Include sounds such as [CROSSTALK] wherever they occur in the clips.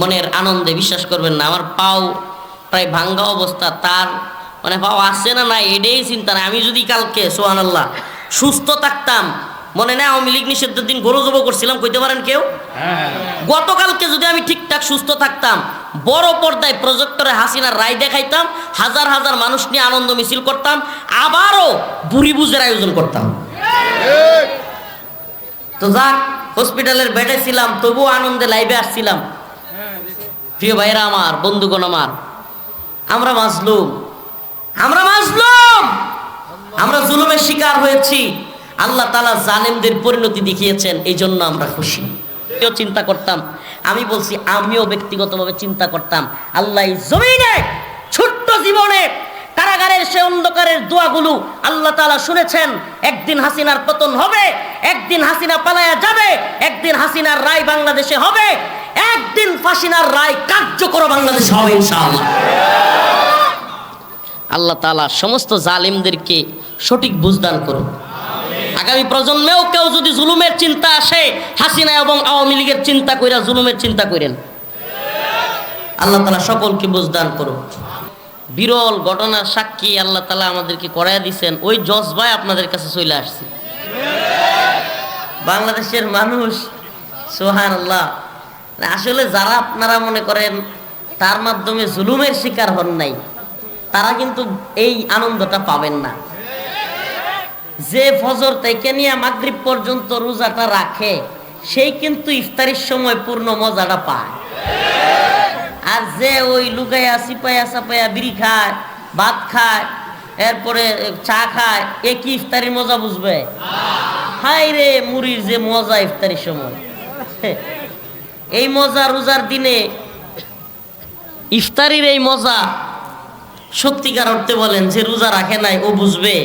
মনের আনন্দে বিশ্বাস করবেন না। আমার পাও প্রায় ভাঙ্গা অবস্থা তার মানে পাও আসছে না না এটাই চিন্তা নাই। আমি যদি কালকে সোহান আল্লাহ সুস্থ থাকতাম মনে নেই আওয়ামী লীগ নিষিদ্ধের দিন গরু জব করছিলাম কইতে পারেন কেউ? গতকালকে যদি আমি ঠিকঠাক সুস্থ থাকতাম বড় পর্দায় প্রজেক্টরে হাসিনার রায় দেখাইতাম হাজার হাজার মানুষ নিয়ে আনন্দ মিছিল করতাম আবারও বুড়ি বুঝের আয়োজন করতাম। তো যাক হসপিটালের বেডে ছিলাম তবুও আনন্দে লাইভে আসছিলাম। প্রিয় ভাইরা আমার, বন্ধুগণ আমার, আমরা মাজলুম। আমরা মাজলুম! আমরা জুলুমের শিকার হয়েছি। আল্লাহ তালা জালেমদের পরিণতি দেখিয়েছেন এই জন্য আমরা খুশি। চিন্তা করতাম, আমি বলছি আমিও ব্যক্তিগতভাবে চিন্তা করতাম, আল্লাহ জমিনে কারাগারের সে অন্ধকারের দোয়াগুলো আল্লাহ তালা শুনেছেন, একদিন হাসিনার পতন হবে, একদিন হাসিনা পালায়া যাবে, একদিন হাসিনার রায় বাংলাদেশে হবে, একদিন ফাসিনার রায় কার্যকর বাংলাদেশে হবে আল্লাহ তালা সমস্ত জালিমদেরকে সঠিক বুঝদান করুন আগামী প্রজন্মেও কেউ যদি জুলুমের চিন্তা আসে, হাসিনা এবং আওয়ামী লীগের চিন্তা কইরা জুলুমের চিন্তা করেন আল্লাহ তালা সকলকে বুঝদান করুন বিরল ঘটনার সাক্ষী আল্লাহ তালা আমাদেরকে করাইয়া দিছেন, ওই জজবায় আপনাদের কাছে চলে আসছি। বাংলাদেশের মানুষ সোহান আল্লাহ আসলে যারা আপনারা মনে করেন তার মাধ্যমে জুলুমের শিকার হন নাই, তারা কিন্তু এই আনন্দটা পাবেন না। যে ফজর থেকে নিয়ে মাগরিব পর্যন্ত রোজাটা রাখে, সেই কিন্তু ইফতারির সময় পূর্ণ মজাটা পায়। আর যে ওই লুগাইয়া, সিপাইয়া, সাপাইয়া বিড়ি খায়, ভাত খায়, এরপরে চা খায়, এ কি ইফতারির মজা বুঝবে? হাই রে মুড়ির যে মজা ইফতারির সময়। [LAUGHS] এই মজা রোজার দিনে, ইফতারির এই মজা সত্যিকার অর্থে বলেন যে রোজা রাখে নাই, ও বুঝবে?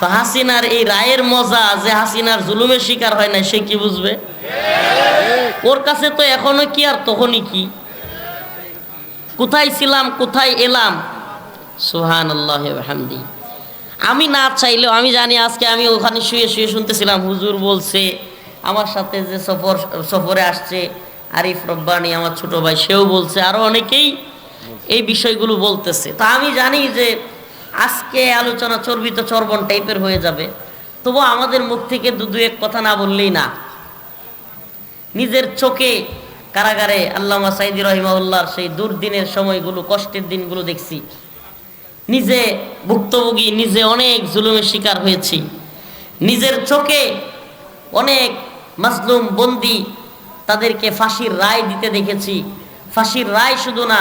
তো হাসিনার এই রায়ের মজা যে হাসিনার জুলুমের শিকার হয় নাই, সে কি বুঝবে? ওর কাছে তো এখনও কি আর তখনই কি? কোথায় ছিলাম, কোথায় এলাম? সুহান আল্লাহ হামদি আমি না চাইলেও, আমি জানি আজকে আমি ওখানে শুয়ে শুয়ে শুনতেছিলাম, হুজুর বলছে, আমার সাথে যে সফর, সফরে আসছে আরিফ রব্বানি, আমার ছোট ভাই, সেও বলছে আরও অনেকেই এই বিষয়গুলো বলতেছে। তা আমি জানি যে আজকে আলোচনা চর্বিত চর্বণ টাইপের হয়ে যাবে, তবু আমাদের মুখ থেকে দু দু এক কথা না বললেই না। নিজের চোখে কারাগারে আল্লামা সাইদি রহিমাউল্লাহর সেই দুর্দিনের সময়গুলো, কষ্টের দিনগুলো দেখছি। নিজে ভুক্তভোগী, নিজে অনেক জুলুমের শিকার হয়েছি। নিজের চোখে অনেক মাজলুম বন্দি তাদেরকে ফাঁসির রায় দিতে দেখেছি। ফাঁসির রায় শুধু না,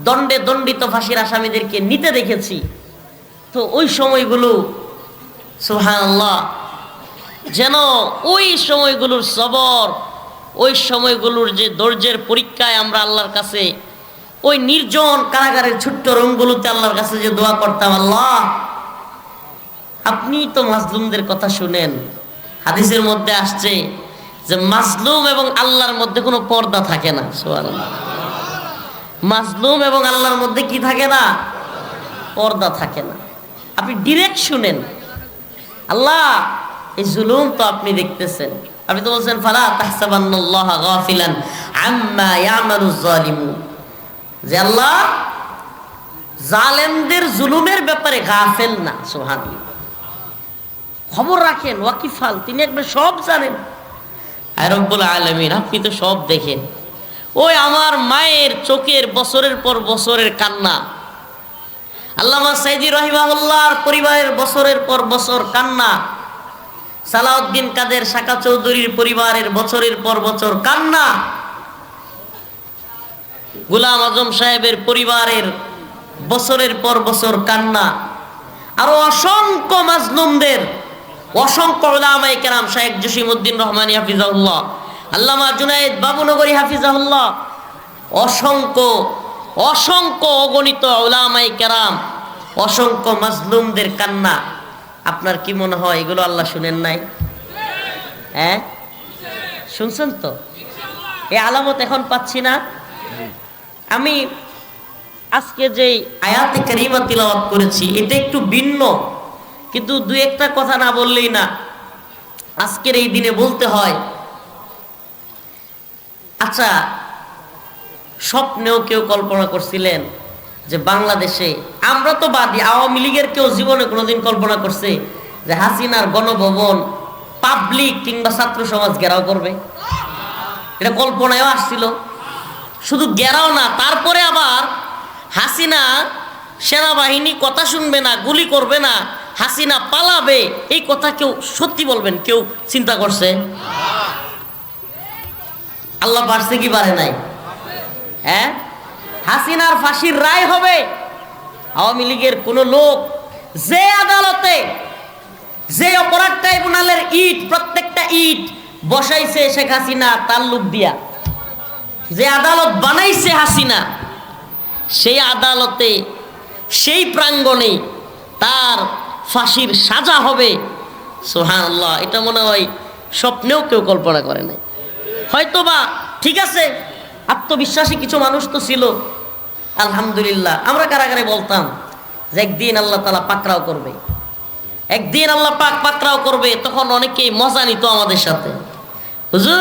দণ্ডে দণ্ডিত ফাঁসির আসামিদেরকে নিতে দেখেছি। তো ওই সময়গুলো সুহানাল্লাহ যেন ওই সময়গুলোর সবর ওই সময়গুলোর যে ধৈর্যের পরীক্ষায় আমরা আল্লাহর কাছে, ওই নির্জন কারাগারের ছোট্ট রুমগুলোতে আল্লাহর কাছে যে দোয়া করতাম, আল্লাহ, আপনি তো মাজলুমদের কথা শুনেন। হাদিসের মধ্যে আসছে যে মাজলুম এবং আল্লাহর মধ্যে কোনো পর্দা থাকে না। সুবহানাল্লাহ। মাজলুম এবং আল্লাহর মধ্যে কি থাকে না? পর্দা থাকে না। আপনি ডিরেক্ট শুনেন। আল্লাহ, এই জুলুম তো আপনি দেখতেছেন। আপনি তো বলছেন, ফালা তাহসাবান্নাল্লাহ গাফিলান আম্মা ইয়ামালুজ জালিমুন যে আল্লাহ জালেমদের জুলুমের ব্যাপারে গাফেল না, সুবহানাল্লাহ। খবর রাখেন, ওয়াকিফাল, তিনি একবার সব জানেন। রব্বুল আলামিন, আপনি তো সব দেখেন। ওই আমার মায়ের চোখের বছরের পর বছরের কান্না। আল্লামা সাইদি রহিমাহুল্লাহর পরিবারের বছরের পর বছর কান্না। সালাউদ্দিন কাদের শাকা চৌধুরীর পরিবারের বছরের পর বছর কান্না। গুলাম আজম সাহেবের পরিবারের বছরের পর বছর কান্না। আরও অসংখ্য মাজলুমদের, অসংখ্য ওলামায়ে কেরাম শাহেখ জসিমউদ্দিন রহমানী হাফিজাহুল্লাহ, আল্লামা জুনায়েদ বাবুনগরী হাফিজাহুল্লাহ, অসংখ্য অসংখ্য অগণিত ওলামাই কেরাম, অসংখ্য মাজলুমদের কান্না। আপনার কি মনে হয়, এগুলো আল্লাহ শুনেন নাই? হ্যাঁ? শুনছেন তো? এই আলামত এখন পাচ্ছি না। আমি আজকে যে আয়াতে কারিমা তিলাওয়াত করেছি, এটা একটু ভিন্ন। কিন্তু দু একটা কথা না বললেই না, আজকের এই দিনে বলতে হয় আচ্ছা স্বপ্নেও কেউ কল্পনা করছিলেন যে বাংলাদেশে, আমরা তো বাদী, আওয়ামী লীগের কেউ জীবনে কোনোদিন কল্পনা করছে যে হাসিনার গণভবন পাবলিক কিংবা ছাত্র সমাজ ঘেরাও করবে? এটা কল্পনায়ও আসছিল। শুধু গেরাও না, তারপরে আবার হাসিনা সেনাবাহিনী কথা শুনবে না, গুলি করবে না, হাসিনা পালাবে, এই কথা কেউ সত্যি বলবেন, কেউ চিন্তা করছে? আল্লাহ পারছে কি পারে নাই? হ্যাঁ? হাসিনার ফাঁসির রায় হবে। আওয়ামী লীগের কোন লোক যে আদালতে যে অপরাধ ট্রাইব্যুনালের ইট, প্রত্যেকটা ইট বসাইছে শেখ হাসিনা তাল্লুক দিয়া। যে আদালত বানাইছে হাসিনা, সেই আদালতে, সেই প্রাঙ্গণে তার ফাঁসির সাজা হবে। সোহান আল্লাহ এটা মনে হয় স্বপ্নেও কেউ কল্পনা করে নাই। হয়তোবা ঠিক আছে, আত্মবিশ্বাসী কিছু মানুষ তো ছিল আলহামদুলিল্লাহ। আমরা কারাগারে বলতাম যে একদিন আল্লাহ তালা পাকড়াও করবে। একদিন আল্লাহ পাক পাকড়াও করবে তখন অনেকেই মজা নিত আমাদের সাথে। হুজুর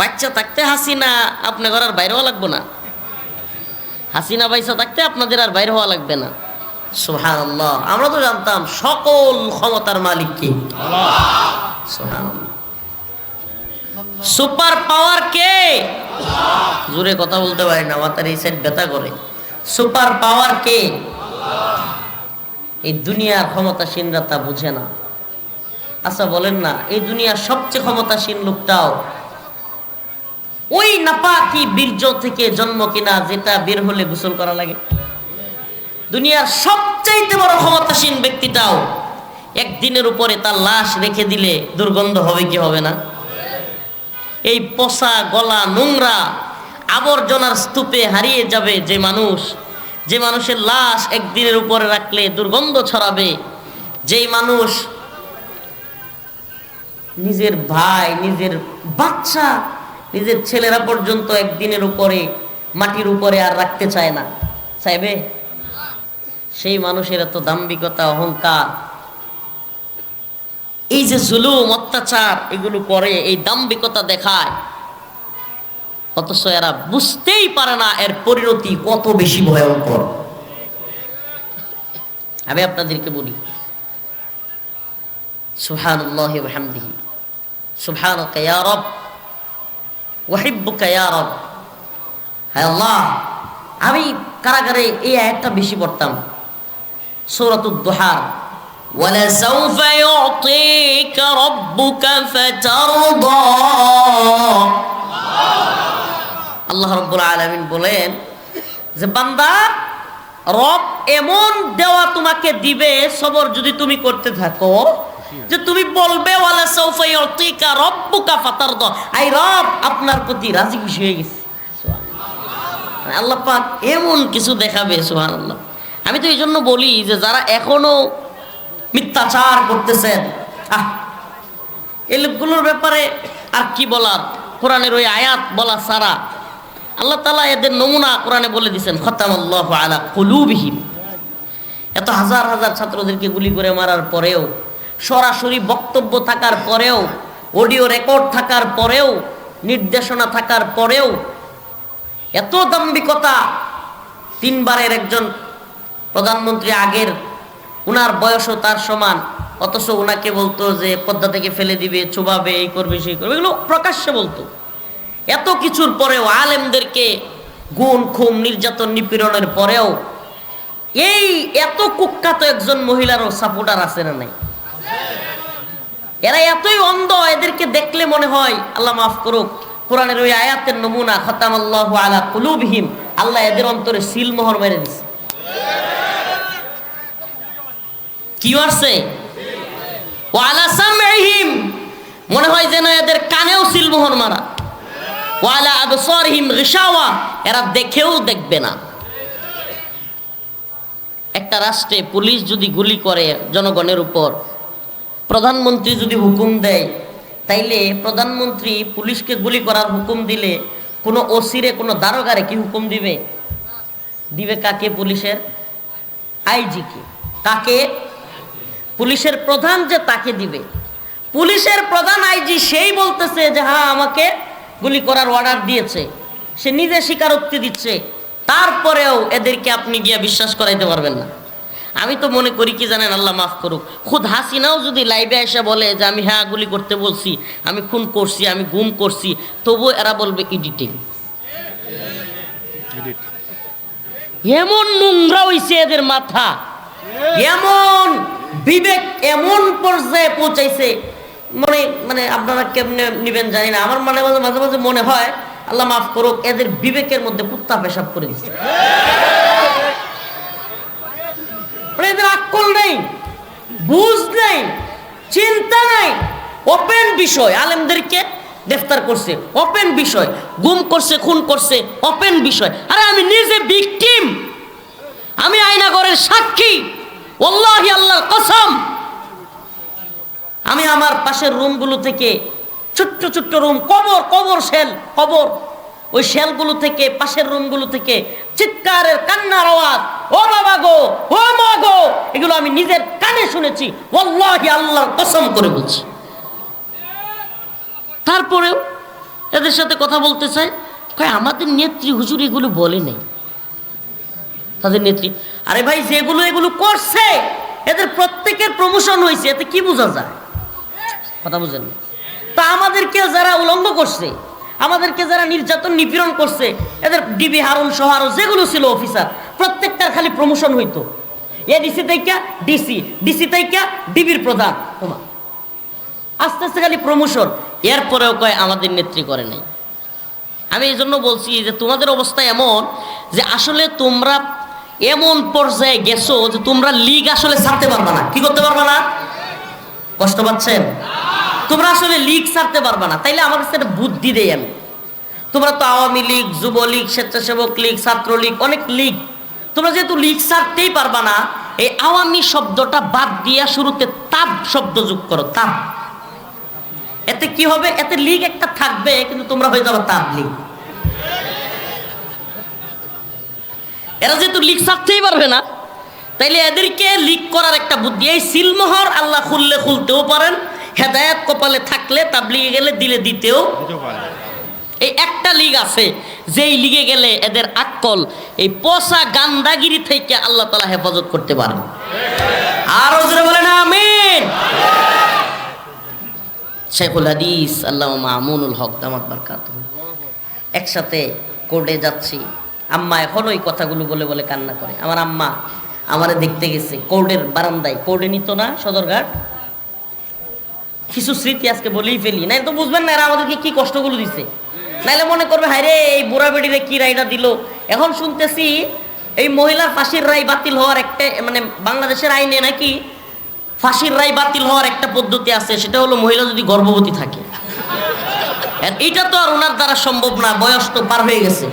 বাচ্চা থাকতে হাসিনা আপনি ঘরের বাইরে হওয়া লাগবে না। হাসিনা বাইসা থাকতে আপনাদের আর বাইরে হওয়া লাগবে না। সোহান আমরা তো জানতাম সকল ক্ষমতার মালিক কি? সুবহানাল্লাহ। সুপার পাওয়ার কে? জোরে কথা বলতে পারি না, মাথার এই সাইড ব্যথা করে। সুপার পাওয়ার কে? এই দুনিয়ার ক্ষমতাসীনরা তা বুঝে না। আচ্ছা বলেন না, এই দুনিয়ার সবচেয়ে ক্ষমতাসীন লোকটাও ওই নাপাকি বীর্য থেকে জন্ম কিনা, যেটা বের হলে গোসল করা লাগে। দুনিয়ার সবচাইতে বড় ক্ষমতাসীন ব্যক্তিটাও একদিনের উপরে তার লাশ রেখে দিলে দুর্গন্ধ হবে কি হবে না? এই পচা গলা নোংরা আবর্জনার স্তূপে হারিয়ে যাবে যে মানুষ। যে মানুষের লাশ একদিনের উপরে রাখলে দুর্গন্ধ ছড়াবে। যেই মানুষ নিজের ভাই, নিজের বাচ্চা, নিজের ছেলেরা পর্যন্ত একদিনের উপরে, মাটির উপরে আর রাখতে চায় না। চাইবে? সেই মানুষের এত দাম্ভিকতা, অহংকার। এই যে জুলুম, অত্যাচার, এগুলো করে এই দাম্ভিকতা দেখায়। অথচ এরা বুঝতেই পারে না এর পরিণতি কত বেশি ভয়ঙ্কর। আমি আপনাদেরকে বলি আমি কারাগারে এই আয়াতটা বেশি পড়তাম, সূরাতুদ দুহার। ولسوف يعطيك ربك فترضى আল্লাহ রব্বুল আলামিন বলেন যে বান্দা রব এমন দেওয়া তোমাকে দিবে সবর যদি তুমি করতে থাকো যে তুমি বলবে ওয়ালা সৌফা ইউতিকা রব্বুকা ফাতারদা আই রব আপনার প্রতি রাজি খুশি হয়ে গেছে সুবহানাল্লাহ। আল্লাহ পাক এমন কিছু দেখাবে সুবহানাল্লাহ আমি তো এই জন্য বলি যে যারা এখনো মিথ্যাচার করতেছেন। আহ! এই লোকগুলোর ব্যাপারে আর কি বলার? কোরআনের ওই আয়াত বলা সারা আল্লাহ তালা এদের নমুনা কোরআনে বলে দিচ্ছেন খতাম আল্লাহ আলা কলুবিহীন এত হাজার হাজার ছাত্রদেরকে গুলি করে মারার পরেও, সরাসরি বক্তব্য থাকার পরেও, অডিও রেকর্ড থাকার পরেও, নির্দেশনা থাকার পরেও, এত দাম্ভিকতা। তিনবারের একজন প্রধানমন্ত্রী আগের উনার বয়সও তার সমান, অথচ উনাকে বলতো যে পদ্মা থেকে ফেলে দিবে, চুবাবে, এই করবে, সেই করবে, এগুলো প্রকাশ্যে বলতো। এত কিছুর পরেও আলেমদেরকে গুণ খুম নির্যাতন, নিপীড়নের পরেও এই এত কুখ্যাত একজন মহিলারও সাপোর্টার আছে না নাই? এরা এতই অন্ধ, এদেরকে দেখলে মনে হয়, আল্লাহ মাফ করুক, কোরআনের ওই আয়াতের নমুনা খতাম আল্লাহ আলা কুলুবহিম, আল্লাহ এদের অন্তরে সিলমোহর মেরে দিছে। কি মারছে ওয়ালা সামহিম মনে হয় যেন এদের কানেও সিলমোহর মারা। ওয়ালা আবসারহিম গিশাওয়া। এরা দেখেও দেখবে না। একটা রাষ্ট্রে পুলিশ যদি গুলি করে জনগণের উপর, প্রধানমন্ত্রী যদি হুকুম দেয়, তাইলে প্রধানমন্ত্রী পুলিশকে গুলি করার হুকুম দিলে কোনো ওসিরে, কোনো দারোগারে কি হুকুম দিবে? দিবে কাকে পুলিশের? আইজিকে। কাকে পুলিশের প্রধান যে তাকে দিবে। পুলিশের প্রধান আইজি সেই বলতেছে যে হ্যাঁ আমাকে গুলি করার অর্ডার দিয়েছে। সে নিজে স্বীকারোক্তি দিচ্ছে। তারপরেও এদেরকে আপনি গিয়া বিশ্বাস করাইতে পারবেন না। আমি তো মনে করি কি জানেন আল্লাহ মাফ করুক। খুদ হাসিনাও যদি লাইভে এসে বলে যে আমি হ্যাঁ গুলি করতে বলছি আমি খুন করছি আমি গুম করছি তবু এরা বলবে এডিটিং এমন নোংরা হইছে এদের মাথা। এমন বিবেক এমন পর্যায়ে পৌঁছাইছে। মানে মানে আপনারা কেমনে নিবেন জানি না। আমার মানে মাঝে মাঝে মাঝে মনে হয়, আল্লাহ মাফ করুক, এদের বিবেকের মধ্যে কুত্তা পেশাব করে দিচ্ছে মানে এদের আক্কল নেই, বুঝ নেই, চিন্তা নাই। ওপেন বিষয়, আলেমদেরকে গ্রেফতার করছে। ওপেন বিষয়, গুম করছে, খুন করছে ওপেন বিষয়। আরে আমি নিজে ভিকটিম আমি আয়নাগরের সাক্ষী। কসম। আমি আমার পাশের রুমগুলো থেকে ছোট্ট ছোট্ট রুম, কবর কবর সেল কবর। ওই শেলগুলো থেকে, পাশের রুমগুলো থেকে চিৎকারের কান্নার আওয়াজ, ও বাবা গো, ও মা গো! এগুলো আমি নিজের কানে শুনেছি, ওল্লাহি আল্লাহর কসম করে বলছি। তারপরেও এদের সাথে কথা বলতে চাই, কয় আমাদের নেত্রী হুজুর এগুলো বলে নেই। তাদের নেত্রী। আরে ভাই, যেগুলো এগুলো করছে, এদের প্রত্যেকের প্রমোশন হয়েছে, এতে কি বোঝা যায়? কথা বুঝেন তা আমাদেরকে যারা উলঙ্গ করছে, আমাদেরকে যারা নির্যাতন নিপীড়ন করছে, এদের ডিবি হারুন সহ আরও যেগুলো ছিল অফিসার প্রত্যেকটার খালি প্রমোশন হইতো। এ ডিসি তাইকা ডিসি ডিসি তাইকা, ডিবির প্রধান। ওমা। আস্তে আস্তে খালি প্রমোশন এরপরেও কয় আমাদের নেত্রী করে নাই। আমি এই জন্য বলছি যে তোমাদের অবস্থা এমন যে আসলে তোমরা এমন পর্যায়ে গেছো যে তোমরা লিগ আসলে ছাড়তে পারবা না। কি করতে পারবা না? কষ্ট পাচ্ছেন? তোমরা আসলে লিগ ছাড়তে পারবা না। তাইলে আমার কাছে একটা বুদ্ধি দেই আমি। তোমরা তো আওয়ামী লীগ, যুবলীগ, স্বেচ্ছাসেবক লীগ, ছাত্রলীগ, অনেক লীগ। তোমরা যেহেতু লীগ ছাড়তেই পারবা না, এই আওয়ামী শব্দটা বাদ দিয়া শুরুতে তাপ শব্দ যোগ করো তাপ এতে কি হবে? এতে লিগ একটা থাকবে, কিন্তু তোমরা হয়ে যাবে তাপ লিগ এরা যেহেতু লিগ ছাড়তেই পারবে না তাইলে এদেরকে লিক করার একটা বুদ্ধি এই সিলমোহর আল্লাহ খুললে খুলতেও পারেন হেদায়াত কপালে থাকলে তাবলিগে গেলে দিলে দিতেও এই একটা লিগ আছে যেই লিগে গেলে এদের আক্কল এই পচা গান্দাগিরি থেকে আল্লাহ তালা হেফাজত করতে পারেন। আর বলেন আমিন। শেখুল হাদিস আল্লাহ মামুনুল হক দামাত বারকাত একসাথে কোর্টে যাচ্ছি। আম্মা এখন ওই কথাগুলো বলে বলে কান্না করে। আমার আম্মা আমারে দেখতে গেছে, কোর্টের বারান্দায়। কোর্টে নিত না সদরঘাট। কিছু স্মৃতি আজকে বলেই ফেলি। নাই তো বুঝবেন না এরা আমাদেরকে কি কষ্টগুলো দিছে। নাইলে মনে করবে, হায় রে, এই বুড়া বেড়িরে কি রায়টা দিল? এখন শুনতেছি এই মহিলার ফাঁসির রায় বাতিল হওয়ার একটা মানে বাংলাদেশের আইনে নাকি ফাঁসির রায় বাতিল হওয়ার একটা পদ্ধতি আছে, সেটা হলো মহিলা যদি গর্ভবতী থাকে। এইটা তো আর ওনার দ্বারা সম্ভব না, বয়স তো পার হয়ে গেছে।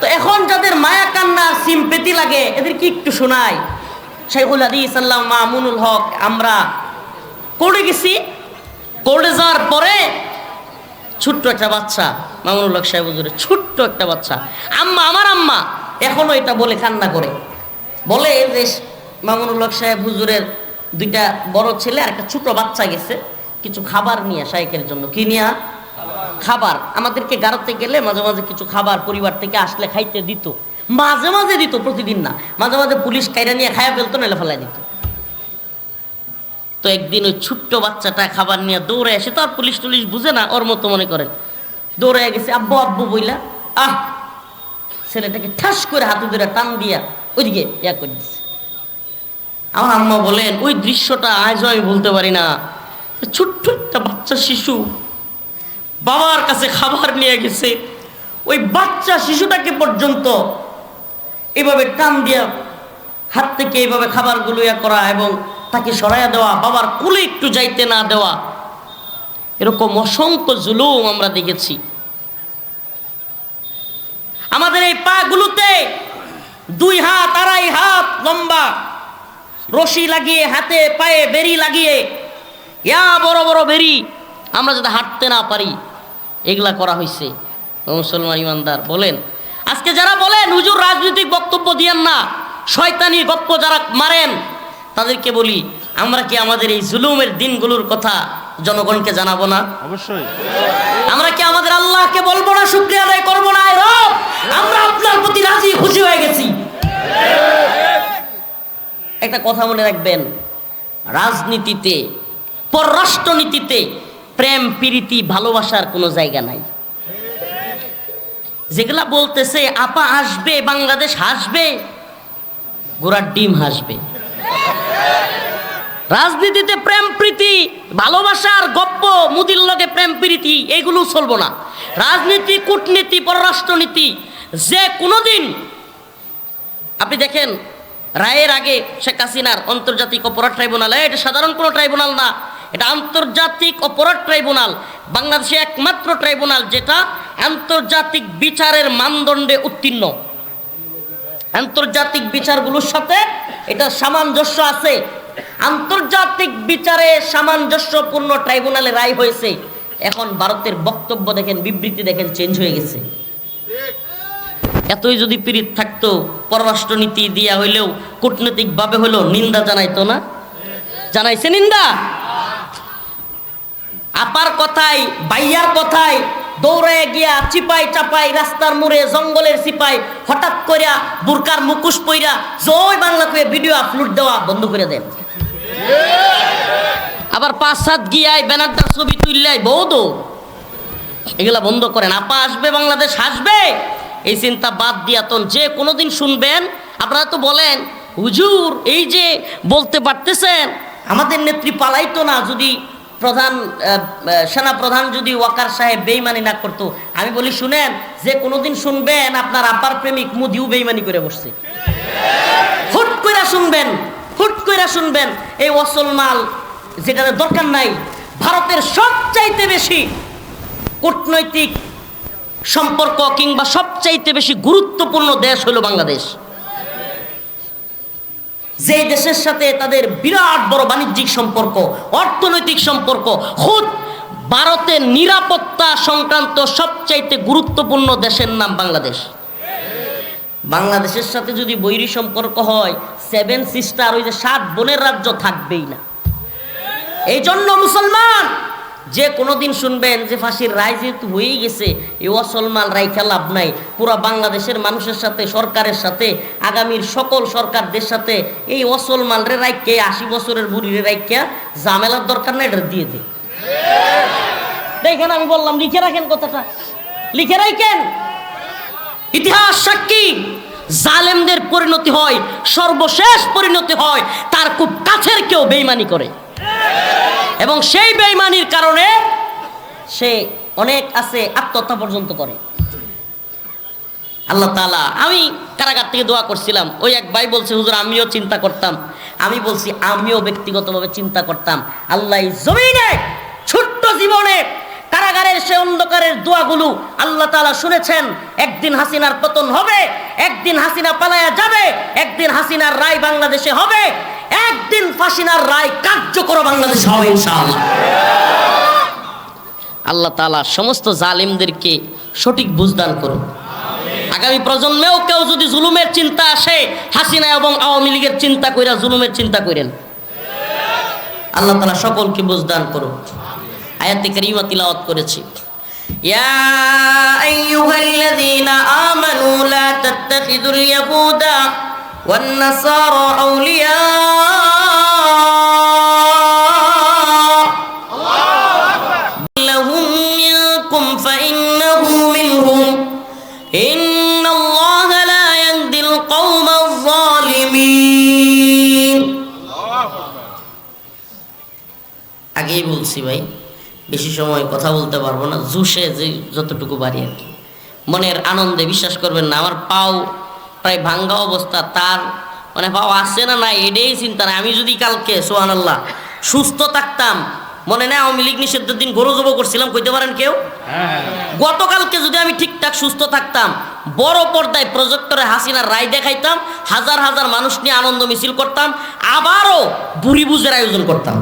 তো এখন যাদের মায়া কান্না সিম্পেতি লাগে, এদের কি একটু শোনাই? শাইখুল হাদিস, আল্লাহ মামুনুল হক, আমরা কোর্টে গেছি। কোর্টে যাওয়ার পরে ছোট্ট একটা বাচ্চা, মামুনুল হক সাহেব হুজুরের ছোট্ট একটা বাচ্চা। আম্মা, আমার আম্মা, এখনও এটা বলে কান্না করে। বলে যে মামুনুল হক সাহেব হুজুরের দুইটা বড় ছেলে আর একটা ছোট বাচ্চা গেছে, কিছু খাবার নিয়ে শাইকের জন্য। কি নিয়ে? খাবার, আমাদেরকে গাড়াতে গেলে মাঝে মাঝে কিছু খাবার পরিবার থেকে আসলে খাইতে দিত। মাঝে মাঝে দিত, প্রতিদিন না। মাঝে মাঝে পুলিশ কাইরা নিয়ে খাইয়া ফেলতো নাহলে ফেলাই দিত। তো একদিন ওই ছোট্ট বাচ্চাটা খাবার নিয়ে দৌড়ে এসে তো আর পুলিশ টুলিশ বুঝে না, ওর মতো মনে করেন দৌড়ে গেছে, আব্বু আব্বু, বইলা, আহ! ছেলেটাকে ঠাস করে হাতে ধরে টান দিয়া ওইদিকে ইয়া করে দিচ্ছে আমার আম্মা বলেন, ওই দৃশ্যটা আজও আমি বলতে পারি না। ছোট্ট একটা বাচ্চা শিশু বাবার কাছে খাবার নিয়ে গেছে। ওই বাচ্চা শিশুটাকে পর্যন্ত এভাবে টান দিয়া হাত থেকে এইভাবে খাবারগুলো ইয়া করা এবং তাকে সরাইয়া দেওয়া, বাবার কুলে একটু যাইতে না দেওয়া, এরকম অসংখ্য জুলুম আমরা দেখেছি। আমাদের এই পাগুলোতে দুই হাত, আড়াই হাত লম্বা, রশি লাগিয়ে, হাতে পায়ে বেরি লাগিয়ে, ইয়া বড় বড় বেরি, আমরা যাতে হাঁটতে না পারি। এগুলা করা হয়েছে মুসলমান ইমানদার বলেন। আজকে যারা বলেন হুজুর রাজনৈতিক বক্তব্য দিয়েন না শয়তানি গপ্প যারা মারেন তাদেরকে বলি আমরা কি আমাদের এই জুলুমের দিনগুলোর কথা জনগণকে জানাব না? অবশ্যই। আমরা কি আমাদের আল্লাহকে বলব না শুক্রিয়া আদায় করব না "আয় রব? আমরা আপনার প্রতি রাজি খুশি হয়ে গেছি। একটা কথা মনে রাখবেন রাজনীতিতে পররাষ্ট্রনীতিতে প্রেম, প্রীতি, ভালোবাসার কোনো জায়গা নাই। যেগুলা বলতেছে, আপা আসবে, বাংলাদেশ হাসবে গোড়ার ডিম হাসবে। রাজনীতিতে প্রেম, প্রীতি, ভালোবাসার গপ্প, মুদির লগে প্রেম, প্রীতি, এগুলো চলবো না। রাজনীতি, কূটনীতি, পররাষ্ট্রনীতি, যে কোনোদিন, আপনি দেখেন, রায়ের আগে শেখ হাসিনার আন্তর্জাতিক অপরাধ ট্রাইব্যুনাল এটা সাধারণ কোনো ট্রাইব্যুনাল না। এটা আন্তর্জাতিক অপরাধ ট্রাইব্যুনাল, বাংলাদেশে একমাত্র ট্রাইব্যুনাল যেটা আন্তর্জাতিক বিচারের মানদণ্ডে উত্তীর্ণ। আন্তর্জাতিক বিচারগুলোর সাথে এটা সামঞ্জস্য আছে। আন্তর্জাতিক বিচারে সামঞ্জস্যপূর্ণ ট্রাইব্যুনালে রায় হয়েছে। এখন ভারতের বক্তব্য দেখেন, বিবৃতি দেখেন চেঞ্জ হয়ে গেছে। এতই যদি পীড়িত থাকতো, পররাষ্ট্রনীতি দিয়া হইলেও কূটনৈতিকভাবে হইলেও নিন্দা জানাইতো না। জানাইছে নিন্দা? আপার কথায়, বাইয়ার কথায়, দৌড়ায় গিয়া চিপাই চাপাই রাস্তার মোড়ে, জঙ্গলের চিপাই হঠাৎ করিয়া বুরকার মুকুশ পইরা জয় বাংলা করে ভিডিও আপলোড দেওয়া বন্ধ করে দেন। আবার পাঁচ সাত গিয়ায় ব্যানারটার ছবি তুললাই বৌদ এগুলা বন্ধ করেন। আপা আসবে, বাংলাদেশ আসবে? এই চিন্তা বাদ দিয়া তন, যে কোনোদিন শুনবেন, আপনারা তো বলেন, হুজুর, এই যে বলতে পারতেছেন, আমাদের নেত্রী পালাইতো না, যদি প্রধান সেনা প্রধান যদি ওয়াকার সাহেব বেইমানি না করতো, আমি বলি, শুনেন, যে কোনোদিন শুনবেন, আপনার আপার প্রেমিক মুদিও বেইমানি করে বসছে। হুট কইরা শুনবেন, হুট কইরা শুনবেন, এই অসল মাল যেটার দরকার নাই, ভারতের সবচাইতে বেশি কূটনৈতিক সম্পর্ক কিংবা সবচাইতে বেশি গুরুত্বপূর্ণ দেশ হলো বাংলাদেশ। যে দেশের সাথে তাদের বিরাট বড় বাণিজ্যিক সম্পর্ক, অর্থনৈতিক সম্পর্ক, খুদ ভারতের নিরাপত্তা সংক্রান্ত সবচাইতে গুরুত্বপূর্ণ দেশের নাম বাংলাদেশ। বাংলাদেশের সাথে যদি বৈরী সম্পর্ক হয় সেভেন সিস্টার ওই যে সাত বোনের রাজ্য থাকবেই না। এই জন্য মুসলমান যে কোনোদিন শুনবেন যে ফাঁসির রায় যেহেতু হয়েই গেছে এই অসলমান রাইখা লাভ নাই। পুরা বাংলাদেশের মানুষের সাথে, সরকারের সাথে, আগামীর সকল সরকারদের সাথে এই অসলমান রে রাইকে আশি বছরের বুড়ি রে রাইকা জামেলার দরকার নাই, এটা দিয়ে দে। দেখেন, আমি বললাম, লিখে রাখেন কথাটা। লিখে রাখেন। ইতিহাস সাক্ষী। জালেমদের পরিণতি হয়, সর্বশেষ পরিণতি হয়, তার খুব কাছের কেউ বেইমানি করে। এবং সেই বেইমানির কারণে সে অনেক আছে আত্মহত্যা পর্যন্ত করে। আল্লাহ তালা আমি কারাগার থেকে দোয়া করছিলাম। ওই এক ভাই বলছে, হুজুর, আমিও চিন্তা করতাম। আমি বলছি, আমিও ব্যক্তিগতভাবে চিন্তা করতাম। আল্লাহ জমিনে, ছোট্ট জীবনে কারাগারের সে অন্ধকারের দোয়াগুলো আল্লাহ তালা শুনেছেন, একদিন হাসিনার পতন হবে, একদিন হাসিনা পালায়া যাবে, একদিন হাসিনার রায় বাংলাদেশে হবে। একদিন ফাসিনার রায় কার্যকর বাংলাদেশে হবে ইনশাআল্লাহ আল্লাহ তালা সমস্ত জালিমদেরকে সঠিক বুঝদান করুন আগামী প্রজন্মেও কেউ যদি জুলুমের চিন্তা আসে হাসিনা এবং আওয়ামী লীগের চিন্তা কইরা জুলুমের চিন্তা করেন আল্লাহ তালা সকলকে বুঝদান করুন আয়াতে কারিমা তিলাওয়াত করেছি يا أيها الذين آمنوا لا تتخذوا اليهود والنصارى أولياء لهم منكم فإنه منهم إن الله لا يهدي القوم الظالمين আগেই বলছি ভাই বেশি সময় কথা বলতে পারবো না জুসে যে যতটুকু পারি আর কি মনের আনন্দে বিশ্বাস করবেন না আমার পাও প্রায় ভাঙ্গা অবস্থা, তার মানে পাও আসছে না না, এটাই চিন্তা নাই। আমি যদি কালকে সোহান আল্লাহ সুস্থ থাকতাম, মনে নেই আওয়ামী লীগ নিষিদ্ধের দিন গরু জব করছিলাম, কইতে পারেন কেউ? গতকালকে যদি আমি ঠিকঠাক, সুস্থ থাকতাম, বড় পর্দায় প্রজেক্টরে হাসিনার রায় দেখাইতাম, হাজার হাজার মানুষ নিয়ে আনন্দ মিছিল করতাম, আবারও বুড়ি বুঝের আয়োজন করতাম।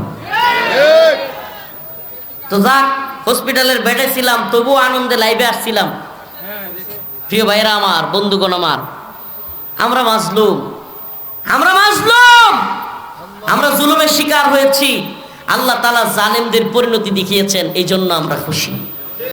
তো যাক, হসপিটালের বেডে ছিলাম, তবুও আনন্দে লাইভে আসছিলাম। প্রিয় ভাইরা আমার, বন্ধুগণ আমার আমরা মাজলুম। আমরা মাজলুম। আমরা জুলুমের শিকার হয়েছি। আল্লাহ তালা জালেমদের পরিণতি দেখিয়েছেন এই জন্য আমরা খুশি।